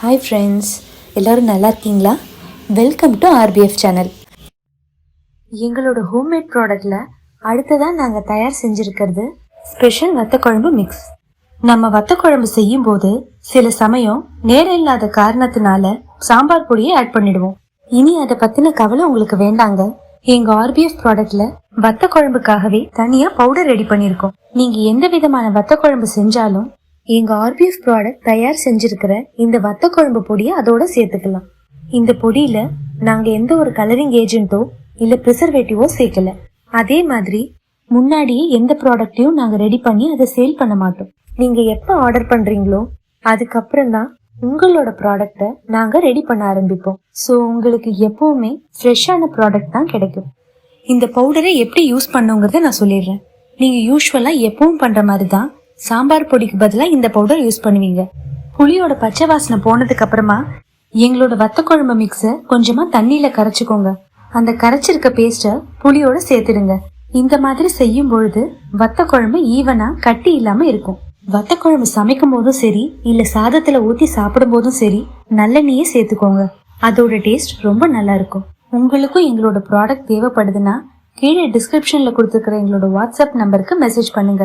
Hi friends எல்லோரும் நல்லா இருக்கீங்களா? வெல்கம் டு ஆர்பிஎஃப் சேனல் எங்களோட ஹோம்மேட் ப்ராடக்டில் அடுத்ததாக நாங்கள் தயார் செஞ்சுருக்கிறது ஸ்பெஷல் வத்தக்குழம்பு மிக்ஸ் நம்ம வத்தக்குழம்பு செய்யும்போது சில சமயம் நேரம் இல்லாத காரணத்தினால சாம்பார் பொடியை ஆட் பண்ணிடுவோம். இனி அதை பற்றின கவலை உங்களுக்கு வேண்டாங்க. எங்கள் ஆர்பிஎஃப் ப்ராடக்டில் வத்த குழம்புக்காகவே தனியாக பவுடர் ரெடி பண்ணியிருக்கோம் நீங்கள் எந்த விதமான வத்த குழம்பு செஞ்சாலும் எங்க ஆர்பிஎஃப் ப்ராடக்ட் தயார் செஞ்சிருக்கிற இந்த வத்த குழம்பு பொடியை அதோட சேர்த்துக்கலாம். இந்த பொடியில நாங்க எந்த ஒரு கலரிங் ஏஜென்ட்டோ இல்ல ப்ரிசர்வேட்டிவோ சேர்க்கல. அதே மாதிரி முன்னாடியே எந்த ப்ராடக்ட்டையும் நாங்க ரெடி பண்ணி அதை சேல் பண்ண மாட்டோம். நீங்க எப்போ ஆர்டர் பண்றீங்களோ அதுக்கப்புறம் தான் உங்களோட ப்ராடக்ட்டை நாங்க ரெடி பண்ண ஆரம்பிப்போம். ஸோ உங்களுக்கு எப்பவுமே ஃப்ரெஷ்ஷான ப்ராடக்ட் தான் கிடைக்கும். இந்த பவுடரை எப்படி யூஸ் பண்ணுங்கிறத நான் சொல்லிடுறேன். நீங்க யூஸ்வலா எப்பவும் பண்ற மாதிரி தான் சாம்பார் பொடிக்கு பதிலா இந்த பவுடர் யூஸ் பண்ணுவீங்க. புளியோட பச்சை வாசனை போனதுக்கு அப்புறமா எங்களோட வத்த குழம்பு மிக்ஸ கொஞ்சமா தண்ணியில கரைச்சுக்கோங்க. அந்த கரைச்சிருக்க பேஸ்ட புளியோட சேர்த்துடுங்க. இந்த மாதிரி செய்யும் பொழுது வத்த குழம்பு ஈவனா கட்டி இல்லாம இருக்கும். வத்த குழம்பு சமைக்கும் போதும் சரி இல்ல சாதத்துல ஊத்தி சாப்பிடும் போதும் சரி நல்லெண்ணெயே சேர்த்துக்கோங்க. அதோட டேஸ்ட் ரொம்ப நல்லா இருக்கும். உங்களுக்கும் எங்களோட ப்ராடக்ட் தேவைப்படுதுன்னா கீழே டிஸ்கிரிப்ஷன்ல கொடுத்துருக்கிற எங்களோட வாட்ஸ்அப் நம்பருக்கு மெசேஜ் பண்ணுங்க.